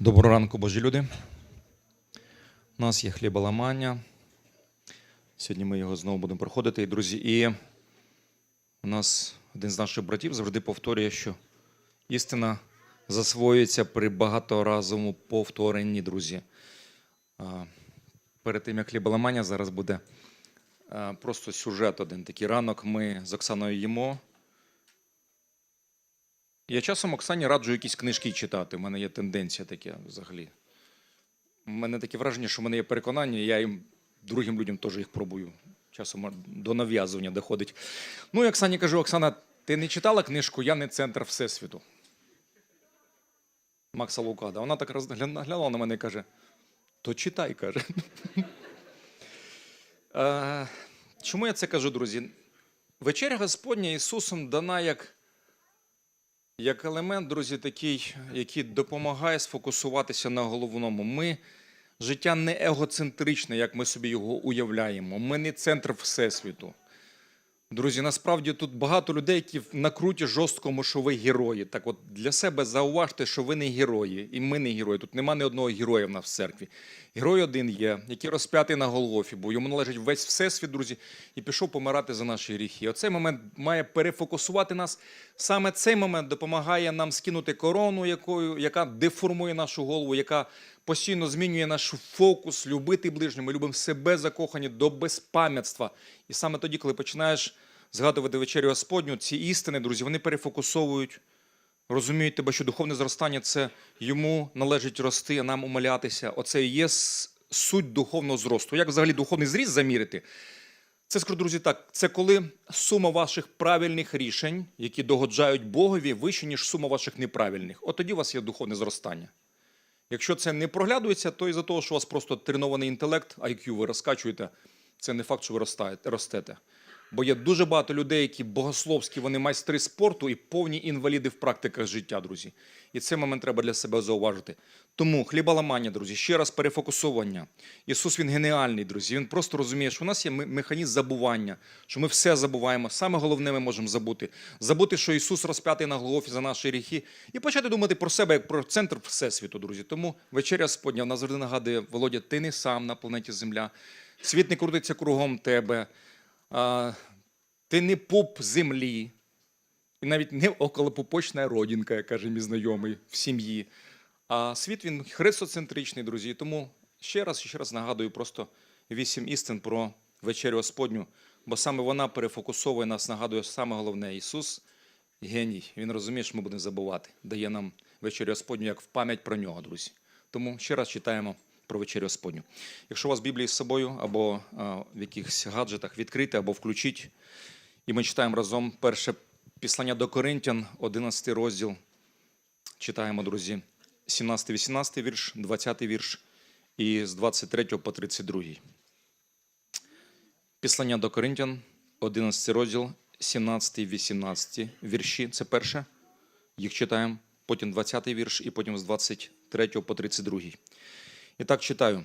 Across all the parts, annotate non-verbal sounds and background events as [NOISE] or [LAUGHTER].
Доброго ранку, Божі люди. У нас є хліболамання. Сьогодні ми його знову будемо проходити. І, друзі, і у нас один з наших братів завжди повторює, що істина засвоюється при багаторазовому повторенні, друзі. Перед тим, як хліболамання, зараз буде просто сюжет один. Такий ранок ми з Оксаною їмо. Я часом Оксані раджу якісь книжки читати. У мене є тенденція таке взагалі. У мене таке враження, що в мене є переконання, я їм другим людям теж їх пробую. Часом до нав'язування доходить. Ну, я Оксані кажу, Оксана, ти не читала книжку Я не центр Всесвіту. Макса Лукада. Вона так розгля- глянула на мене і каже: то читай, каже. [LAUGHS] Е, Чому я це кажу, друзі? Вечеря Господня Ісусом дана як як елемент, друзі, такий, який допомагає сфокусуватися на головному. Ми життя не егоцентричне, як ми собі його уявляємо. Ми не центр всесвіту. Друзі, насправді тут багато людей, які на круті жорсткому, що ви герої. Так от для себе зауважте, що ви не герої, і ми не герої. Тут нема ні одного героя в нас в церкві. Герой один є, який розп'ятий на Голгофі, бо йому належить весь всесвіт, друзі, і пішов помирати за наші гріхи. Оцей момент має перефокусувати нас. Саме цей момент допомагає нам скинути корону, якою, яка деформує нашу голову, яка постійно змінює наш фокус, любити ближнього. Ми любимо себе закохані до безпам'ятства. І саме тоді, коли починаєш згадувати вечерю Господню, ці істини, друзі, вони перефокусовують, розуміють тебе, що духовне зростання це йому належить рости, а нам умолятися. Оце і є суть духовного зросту. Як взагалі духовний зріст замірити? Це скажу, друзі, так. Це коли сума ваших правильних рішень, які догоджають Богові, вище, ніж сума ваших неправильних. От тоді у вас є духовне зростання. Якщо це не проглядується, то із-за того, що у вас просто тренований інтелект, IQ ви розкачуєте, це не факт, що ви ростете. Бо є дуже багато людей, які богословські, вони майстри спорту і повні інваліди в практиках життя, друзі. І цей момент треба для себе зауважити. Тому хліболамання, друзі, ще раз перефокусовування. Ісус він геніальний, друзі. Він просто розуміє, що у нас є механізм забування, що ми все забуваємо. Саме головне ми можемо забути. Забути, що Ісус розп'ятий на Голгофі за наші гріхи, і почати думати про себе як про центр всесвіту, друзі. Тому вечеря Господня вона завжди нагадує, Володя, ти не сам на планеті Земля. Світ не крутиться кругом тебе. Ти не пуп землі, і навіть не околопупочна родинка, як каже мій знайомий в сім'ї. А світ він христоцентричний, друзі. Тому ще раз ще раз нагадую просто вісім істин про вечерю Господню, бо саме вона перефокусовує нас, нагадує саме головне. Ісус геній. Він розуміє, що ми будемо забувати. Дає нам вечерю Господню як в пам'ять про нього, друзі. Тому ще раз читаємо про вечерю Господню. Якщо у вас Біблія з собою або в якихось гаджетах відкрите або включіть, і ми читаємо разом перше післання до Коринтян, 11 розділ. Читаємо, друзі, 17-18 вірш, 20 вірш і з 23 по 32. Післання до Коринтян, 11 розділ, 17-18 вірші. Це перше. Їх читаємо. Потім 20 вірш, і потім з 23 по 32. І так читаю.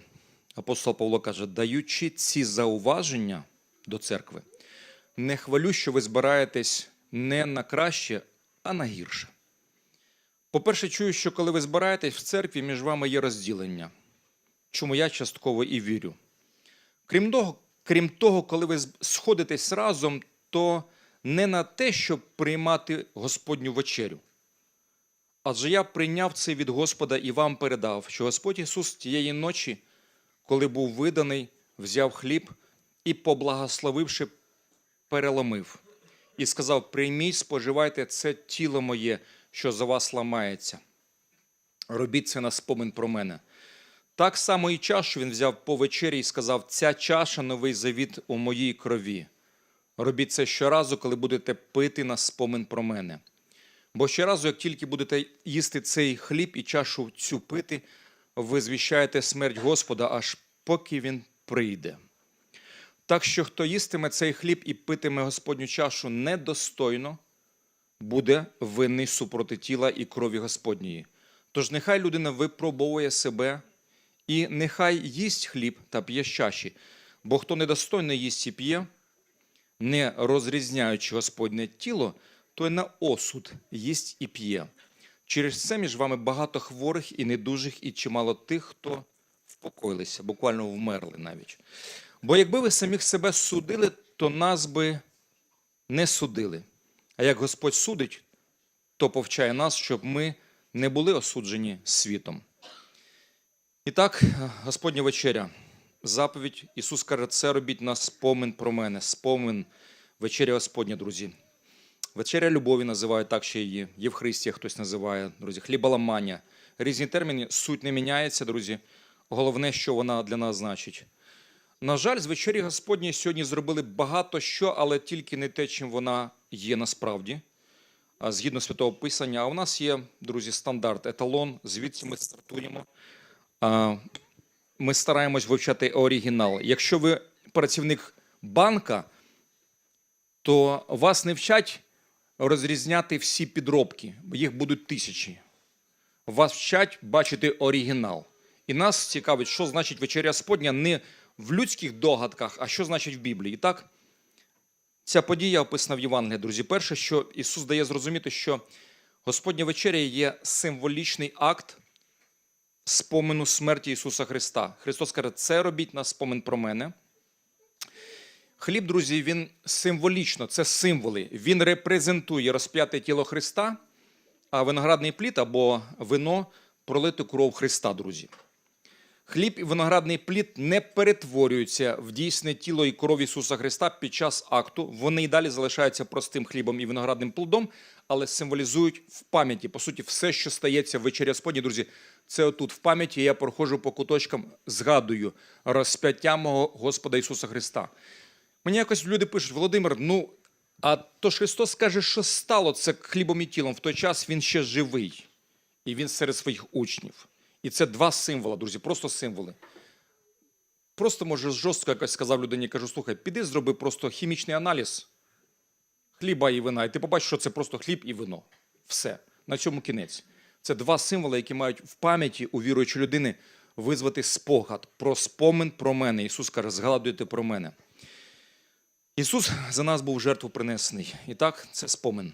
Апостол Павло каже: даючи ці зауваження до церкви, не хвалю, що ви збираєтесь не на краще, а на гірше. По-перше, чую, що коли ви збираєтесь в церкві, між вами є розділення, чому я частково і вірю. Крім того, крім того, коли ви сходитесь разом, то не на те, щоб приймати Господню вечерю. Адже я прийняв це від Господа і вам передав, що Господь Ісус тієї ночі, коли був виданий, взяв хліб і, поблагословивши, переломив. І сказав: Прийміть, споживайте це тіло моє, що за вас ламається. Робіть це на спомин про мене. Так само і чашу він взяв по вечері і сказав: Ця чаша новий завіт у моїй крові. Робіть це щоразу, коли будете пити на спомин про мене. Бо щоразу, як тільки будете їсти цей хліб і чашу цю пити, ви звіщаєте смерть Господа, аж поки він прийде. Так що хто їстиме цей хліб і питиме Господню чашу недостойно, буде винний супроти тіла і крові Господньої. Тож нехай людина випробовує себе, і нехай їсть хліб та п'є чаші, бо хто недостойно їсть і п'є, не розрізняючи Господнє тіло, той на осуд їсть і п'є. Через це між вами багато хворих і недужих, і чимало тих, хто впокоїлися, буквально вмерли навіть. Бо якби ви самих себе судили, то нас би не судили. А як Господь судить, то повчає нас, щоб ми не були осуджені світом. І так, Господня вечеря, заповідь Ісус каже, це робіть на спомин про мене, спомин вечеря Господня, друзі. Вечеря любові називають так ще її, Євхристія хтось називає, друзі, хліболамання. Різні терміни, суть не міняється, друзі. Головне, що вона для нас значить. На жаль, з вечері Господньої сьогодні зробили багато що, але тільки не те, чим вона є насправді, згідно святого Писання. А у нас є, друзі, стандарт, еталон, звідси ми стартуємо. Ми стараємось вивчати оригінал. Якщо ви працівник банка, то вас не вчать розрізняти всі підробки, їх будуть тисячі. Вас вчать бачити оригінал. І нас цікавить, що значить вечеря Господня не в людських догадках, а що значить в Біблії. І так, ця подія описана в Євангелії, друзі. Перше, що Ісус дає зрозуміти, що Господня вечеря є символічний акт спомину смерті Ісуса Христа. Христос каже, це робіть на спомин про мене. Хліб, друзі, він символічно, це символи. Він репрезентує розп'яте тіло Христа, а виноградний плід або вино пролити кров Христа, друзі. Хліб і виноградний плід не перетворюються в дійсне тіло і кров Ісуса Христа під час акту. Вони й далі залишаються простим хлібом і виноградним плодом, але символізують в пам'яті. По суті, все, що стається в вечері Господні, друзі, це отут в пам'яті. Я проходжу по куточкам, згадую розп'яття мого Господа Ісуса Христа. Мені якось люди пишуть, Володимир, ну а то ж Христос каже, що стало це хлібом і тілом. В той час він ще живий, і він серед своїх учнів. І це два символи, друзі, просто символи. Просто, може, жорстко якось сказав людині, кажу, слухай, піди зроби просто хімічний аналіз хліба і вина, і ти побачиш, що це просто хліб і вино. Все. На цьому кінець. Це два символи, які мають в пам'яті у віруючої людини визвати спогад про спомин про мене. Ісус каже, згадуйте про мене. Ісус за нас був жертву принесений. І так, це спомин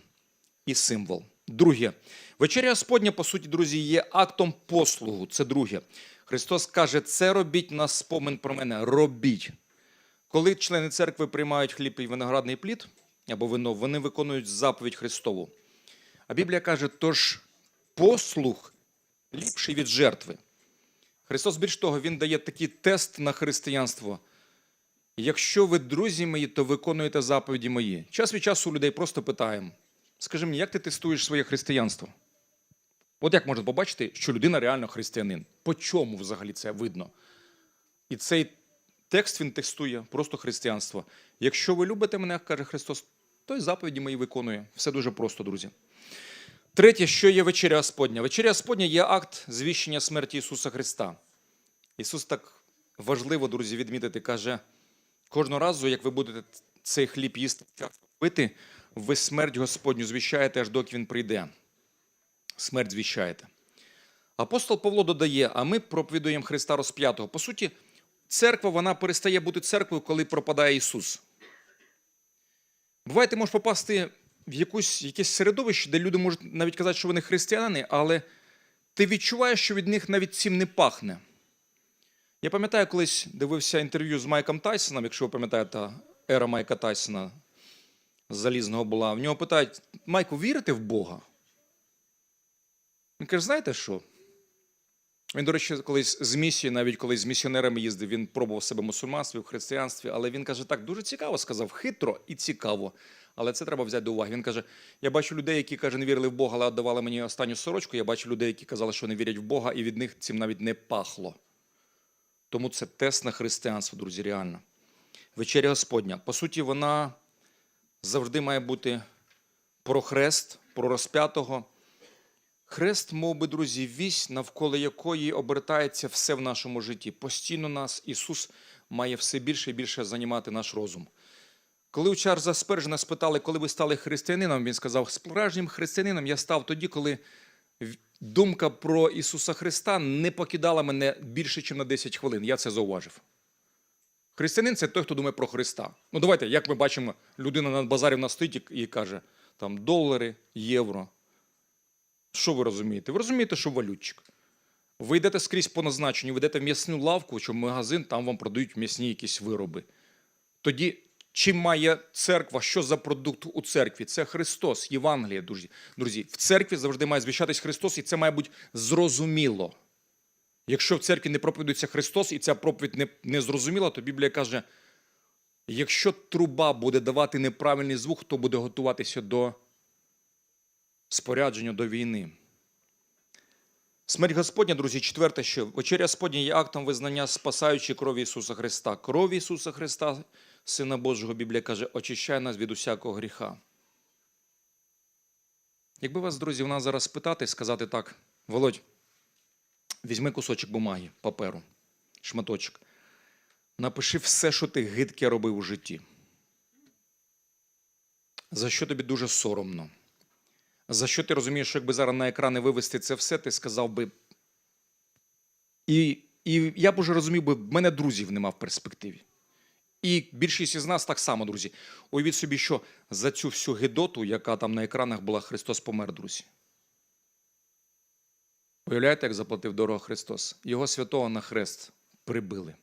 і символ. Друге, вечеря Господня, по суті, друзі, є актом послугу. Це друге. Христос каже, це робіть на спомин про мене. Робіть. Коли члени церкви приймають хліб і виноградний плід або вино, вони виконують заповідь Христову. А Біблія каже, тож послуг ліпший від жертви. Христос, більш того, Він дає такий тест на християнство. Якщо ви друзі мої, то виконуєте заповіді мої. Час від часу людей просто питаємо: скажи мені, як ти тестуєш своє християнство? От як можна побачити, що людина реально християнин? По чому взагалі це видно? І цей текст він тестує просто християнство. Якщо ви любите мене, каже Христос, то й заповіді мої виконує. Все дуже просто, друзі. Третє, що є вечеря Господня? Вечеря Господня є акт звіщення смерті Ісуса Христа. Ісус так важливо, друзі, відмітити, каже, кожного разу, як ви будете цей хліб їсти, пити, ви смерть Господню звіщаєте, аж доки Він прийде. Смерть звіщаєте. Апостол Павло додає, а ми проповідуємо Христа розп'ятого. По суті, церква вона перестає бути церквою, коли пропадає Ісус. Буває, ти можеш попасти в якусь, якесь середовище, де люди можуть навіть казати, що вони християни, але ти відчуваєш, що від них навіть цим не пахне. Я пам'ятаю, колись дивився інтерв'ю з Майком Тайсоном, якщо ви пам'ятаєте, ера Майка Тайсона залізного була. В нього питають: Майку, вірите в Бога? Він каже, знаєте що? Він, до речі, колись з місією, навіть коли з місіонерами їздив, він пробував себе в мусульманстві, в християнстві, але він каже, так, дуже цікаво сказав, хитро і цікаво. Але це треба взяти до уваги. Він каже: я бачу людей, які каже, не вірили в Бога, але віддавали мені останню сорочку. Я бачу людей, які казали, що не вірять в Бога, і від них цим навіть не пахло. Тому це тест на християнство, друзі, реально. Вечеря Господня. По суті, вона завжди має бути про хрест, про розп'ятого. Хрест, мов би, друзі, вісь, навколо якої обертається все в нашому житті. Постійно нас Ісус має все більше і більше займати наш розум. Коли у Чарльза Спержена спитали, коли ви стали християнином, він сказав, справжнім християнином я став тоді, коли думка про Ісуса Христа не покидала мене більше, ніж на 10 хвилин. Я це зауважив. Християнин це той, хто думає про Христа. Ну давайте, як ми бачимо, людина на базарі на стоїть і каже, там долари, євро. Що ви розумієте? Ви розумієте, що валютчик. Ви йдете скрізь по назначенню, ви йдете в м'ясну лавку чи в магазин, там вам продають м'ясні якісь вироби. Тоді, чим має церква, що за продукт у церкві? Це Христос, Євангеліє, друзі. Друзі, в церкві завжди має звіщатись Христос, і це має бути зрозуміло. Якщо в церкві не проповідується Христос, і ця проповідь не, не зрозуміла, то Біблія каже: якщо труба буде давати неправильний звук, то буде готуватися до спорядження до війни. Смерть Господня, друзі, четверте, що вечеря Господня є актом визнання спасаючої крові Ісуса Христа. Кров Ісуса Христа, Сина Божого, Біблія каже, очищає нас від усякого гріха. Якби вас, друзі, в нас зараз спитати, сказати так, Володь, візьми кусочок бумаги, паперу, шматочок, напиши все, що ти гидке робив у житті. За що тобі дуже соромно? За що ти розумієш, що якби зараз на екрани вивести це все, ти сказав би. І, і я б уже розумів би, в мене друзів нема в перспективі. І більшість із нас так само, друзі. Уявіть собі, що за цю всю гидоту, яка там на екранах була, Христос помер, друзі. Уявляєте, як заплатив дорого Христос? Його святого на хрест прибили.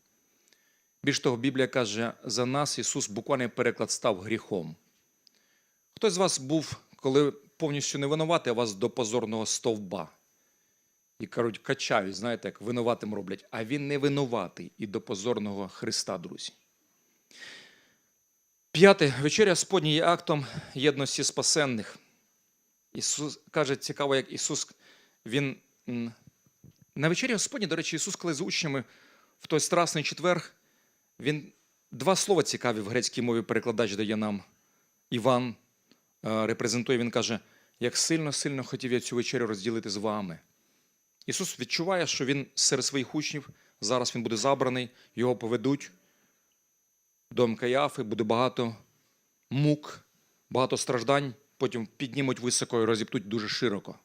Більш того, Біблія каже, за нас Ісус буквальний переклад став гріхом. Хтось з вас був, коли повністю не винуватий, а вас до позорного стовба. І кажуть, качають, знаєте, як винуватим роблять. А він не винуватий і до позорного Христа, друзі. П'яте. Вечеря Господня є актом єдності спасенних. Ісус каже, цікаво, як Ісус, Він на вечері Господні, до речі, Ісус, коли з учнями в той страсний четвер, Він два слова цікаві в грецькій мові перекладач дає нам. Іван е, репрезентує, він каже, як сильно-сильно хотів я цю вечерю розділити з вами. Ісус відчуває, що Він серед своїх учнів, зараз Він буде забраний, його поведуть до Мкаяфи, буде багато мук, багато страждань, потім піднімуть високо і розіптуть дуже широко.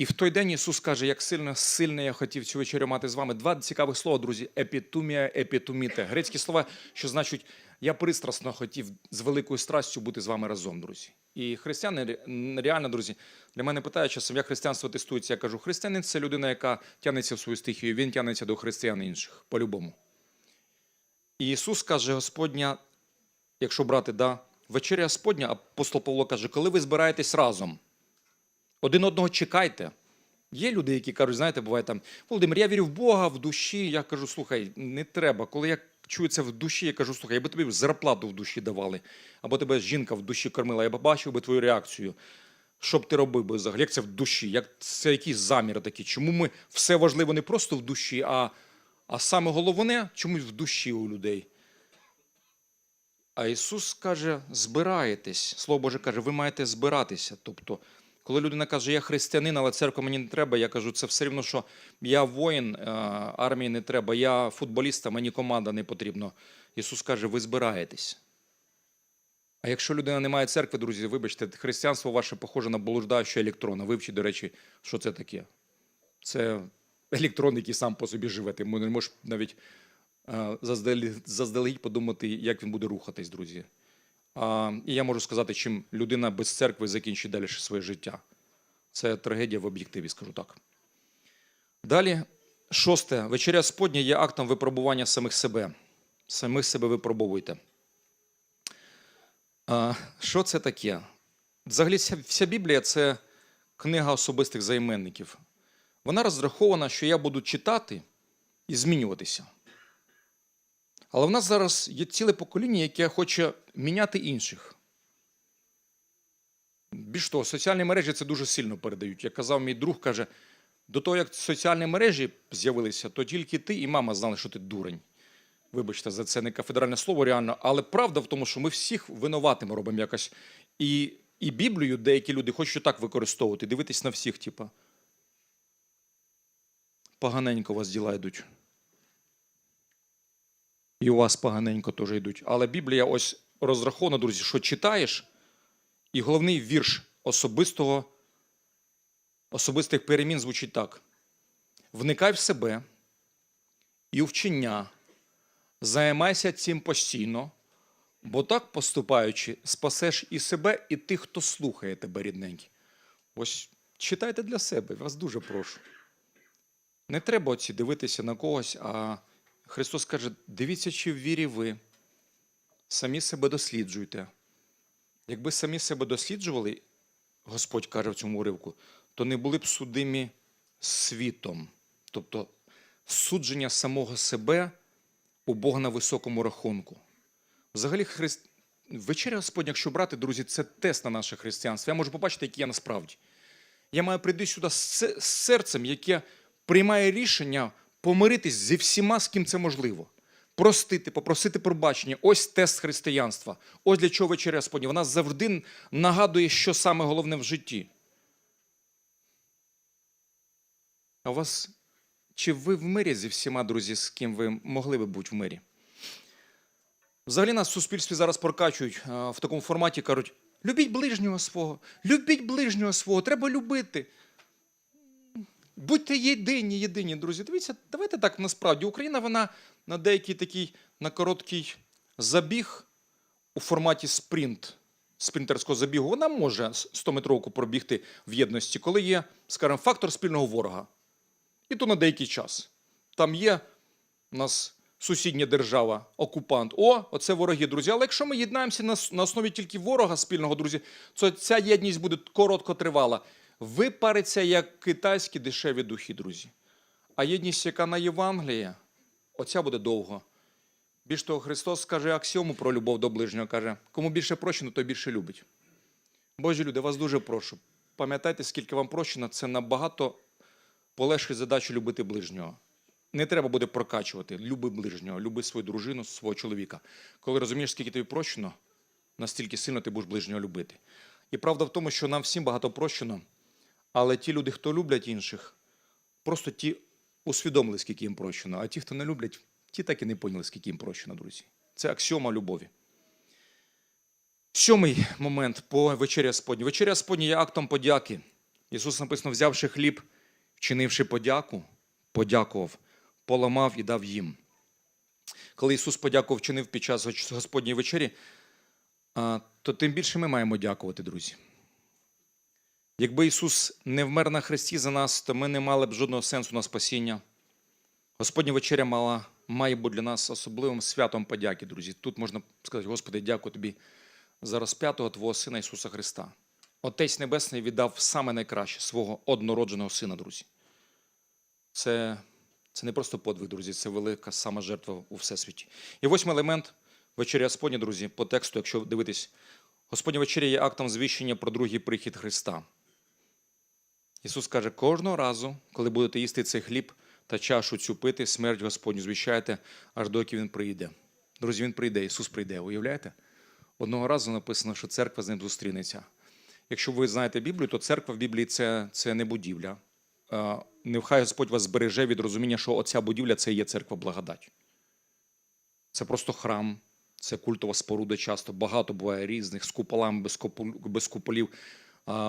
І в той день Ісус каже, як сильно сильно я хотів цю вечерю мати з вами. Два цікавих слова, друзі: епітумія, епітуміте. Грецькі слова, що значить, я пристрасно хотів з великою страстю бути з вами разом, друзі. І християни реально, друзі, для мене питають часом, як християнство тестується. Я кажу, християнин це людина, яка тягнеться в свою стихію, він тягнеться до християн інших, по-любому. І Ісус каже, Господня, якщо брати, да, вечеря Господня, апостол Павло каже, коли ви збираєтесь разом, один одного чекайте. Є люди, які кажуть, знаєте, буває там, Володимир, я вірю в Бога, в душі. Я кажу, слухай, не треба. Коли я чую це в душі, я кажу, слухай, я би тобі зарплату в душі давали, або тебе жінка в душі кормила, я б бачив би твою реакцію. Що б ти робив би взагалі? Як це в душі? Як це якісь заміри такі? Чому ми все важливо не просто в душі, а, а саме головне чомусь в душі у людей? А Ісус каже: збираєтесь. Слово Боже каже, ви маєте збиратися. Тобто, коли людина каже, я християнин, але церква мені не треба, я кажу, це все рівно, що я воїн, е, армії не треба, я футболіст, мені команда не потрібно. Ісус каже, ви збираєтесь. А якщо людина не має церкви, друзі, вибачте, християнство ваше похоже на блуждаючого електрона. Вивчіть, до речі, що це таке. Це електрон, який сам по собі живе. Ти не можеш навіть е, заздалегідь подумати, як він буде рухатись, друзі. А, і я можу сказати, чим людина без церкви закінчить далі своє життя. Це трагедія в об'єктиві, скажу так. Далі, шосте. Вечеря Господня є актом випробування самих себе. Самих себе випробовуйте. А, що це таке? Взагалі, вся Біблія це книга особистих займенників. Вона розрахована, що я буду читати і змінюватися. Але в нас зараз є ціле покоління, яке хоче міняти інших. Більш того, соціальні мережі це дуже сильно передають. Як казав мій друг, каже, до того, як соціальні мережі з'явилися, то тільки ти і мама знали, що ти дурень. Вибачте, за це не кафедральне слово реально, але правда в тому, що ми всіх винуватими робимо якось. І, і Біблію деякі люди хочуть так використовувати, дивитись на всіх, типа. Поганенько у вас діла йдуть. І у вас поганенько теж йдуть. Але Біблія ось розрахована, друзі, що читаєш, і головний вірш особистого, особистих перемін звучить так: вникай в себе і вчення, займайся цим постійно, бо так поступаючи, спасеш і себе, і тих, хто слухає тебе, рідненький. Ось читайте для себе, вас дуже прошу. Не треба оці дивитися на когось, а Христос каже: дивіться, чи в вірі ви. Самі себе досліджуйте. Якби самі себе досліджували, Господь каже в цьому уривку, то не були б судимі світом. Тобто судження самого себе у Бога на високому рахунку. Взагалі, Христ... вечеря Господня, якщо брати, друзі, це тест на наше християнство. Я можу побачити, який я насправді. Я маю прийти сюди з серцем, яке приймає рішення помиритись зі всіма, з ким це можливо. Простити, попросити пробачення. Ось тест християнства. Ось для чого вечеря Господня. Вона завжди нагадує, що саме головне в житті. А у вас чи ви в мирі зі всіма, друзі, з ким ви могли би бути в мирі? Взагалі нас в суспільстві зараз прокачують в такому форматі, кажуть: любіть ближнього свого, любіть ближнього свого, треба любити. Будьте єдині, єдині, друзі. Дивіться, давайте так насправді. Україна, вона на деякий такий на короткий забіг у форматі спринт, спринтерського забігу, вона може 100-метровку пробігти в єдності, коли є, скажімо, фактор спільного ворога. І то на деякий час. Там є у нас сусідня держава, окупант. О, оце вороги, друзі. Але якщо ми єднаємося на, основі тільки ворога спільного, друзі, то ця єдність буде короткотривала. Випариться як китайські дешеві духи, друзі. А єдність, яка на Євангелії, оця буде довго. Більш того, Христос каже аксіому про любов до ближнього, каже, кому більше прощено, той більше любить. Божі люди, вас дуже прошу. Пам'ятайте, скільки вам прощено, це набагато полегшить задачу любити ближнього. Не треба буде прокачувати. Люби ближнього, люби свою дружину, свого чоловіка. Коли розумієш, скільки тобі прощено, настільки сильно ти будеш ближнього любити. І правда в тому, що нам всім багато прощено, але ті люди, хто люблять інших, просто ті усвідомили, скільки їм прощено, а ті, хто не люблять, ті так і не поняли, скільки їм прощено, друзі. Це аксіома любові. Сьомий момент по вечері Господній. Вечеря Господня є актом подяки. Ісус написано, взявши хліб, вчинивши подяку, подякував, поламав і дав їм. Коли Ісус подяку вчинив під час Гос- Господньої вечері, то тим більше ми маємо дякувати, друзі. Якби Ісус не вмер на хресті за нас, то ми не мали б жодного сенсу на спасіння. Господня вечеря мала, має бути для нас особливим святом подяки, друзі. Тут можна сказати, Господи, дякую тобі за розп'ятого Твого Сина Ісуса Христа. Отець Небесний віддав саме найкраще свого однородженого сина, друзі. Це, це не просто подвиг, друзі, це велика сама жертва у всесвіті. І восьмий елемент вечеря Господня, друзі, по тексту, якщо дивитись, Господня вечеря є актом звіщення про другий прихід Христа. Ісус каже, кожного разу, коли будете їсти цей хліб та чашу цю пити, смерть Господню звіщаєте, аж доки Він прийде. Друзі, Він прийде, Ісус прийде, уявляєте? Одного разу написано, що церква з ним зустрінеться. Якщо ви знаєте Біблію, то церква в Біблії це, це не будівля. Нехай Господь вас збереже від розуміння, що оця будівля це є церква благодать. Це просто храм, це культова споруда часто. Багато буває різних з куполами, без, купол, без куполів.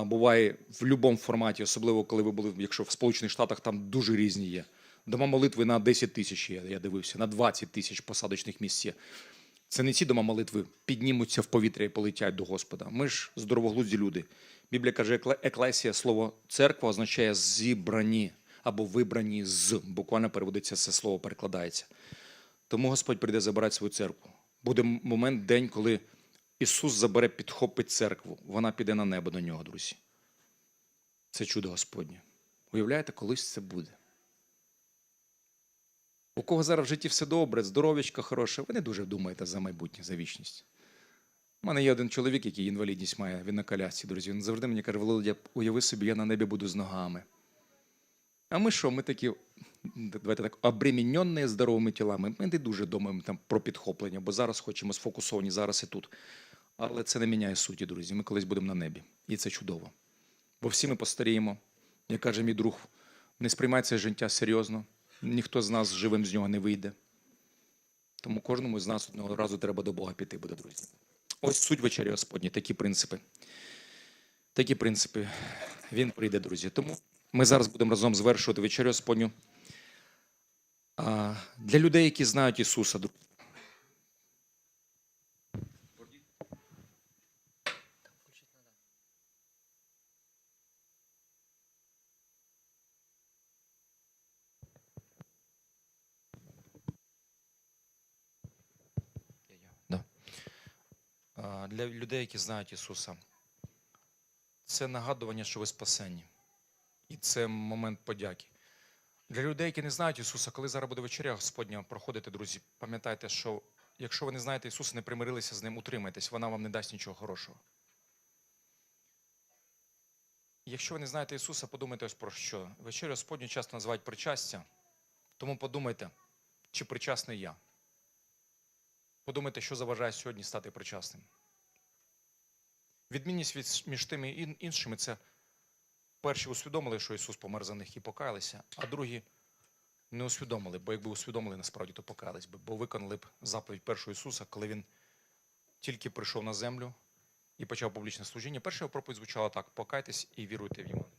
Буває в будь-якому форматі, особливо коли ви були, якщо в Сполучених Штатах там дуже різні є. Дома молитви на 10 тисяч я дивився, на 20 тисяч посадочних місць є. Це не ці дома молитви піднімуться в повітря і полетять до Господа. Ми ж здоровоглузді люди. Біблія каже, екле- еклесія, слово церква означає зібрані або вибрані з. Буквально переводиться це слово, перекладається. Тому Господь прийде забирати свою церкву. Буде момент, день, коли Ісус забере, підхопить церкву. Вона піде на небо до нього, друзі. Це чудо Господнє. Уявляєте, колись це буде. У кого зараз в житті все добре, здоров'ячка хороше, ви не дуже думаєте за майбутнє, за вічність. У мене є один чоловік, який інвалідність має, він на колясці, друзі. Він завжди мені каже, Володя, уяви собі, я на небі буду з ногами. А ми що, ми такі, давайте так, обремінені здоровими тілами. Ми не дуже думаємо там про підхоплення, бо зараз хочемо сфокусовані зараз і тут. Але це не міняє суті, друзі. Ми колись будемо на небі. І це чудово. Бо всі ми постаріємо. Як каже мій друг, не сприймай це життя серйозно. Ніхто з нас живим з нього не вийде. Тому кожному з нас одного разу треба до Бога піти буде, друзі. Ось суть вечері Господні, такі принципи. Такі принципи. Він прийде, друзі. Тому ми зараз будемо разом звершувати вечерю Господню. А, для людей, які знають Ісуса, друзі. Для людей, які знають Ісуса, це нагадування, що ви спасені. І це момент подяки. Для людей, які не знають Ісуса, коли зараз буде вечеря Господня проходити, друзі, пам'ятайте, що якщо ви не знаєте Ісуса, не примирилися з Ним, утримайтесь, вона вам не дасть нічого хорошого. Якщо ви не знаєте Ісуса, подумайте ось про що. Вечерю Господню часто називають причастя, тому подумайте, чи причасний я. Подумайте, що заважає сьогодні стати причасним. Відмінність від, між тими і іншими це перші усвідомили, що Ісус помер за них і покаялися, а другі не усвідомили, бо якби усвідомили, насправді то покаялись би, бо виконали б заповідь першого Ісуса, коли Він тільки прийшов на землю і почав публічне служіння. Перша проповідь звучала так: покайтесь і віруйте в Євангеліє.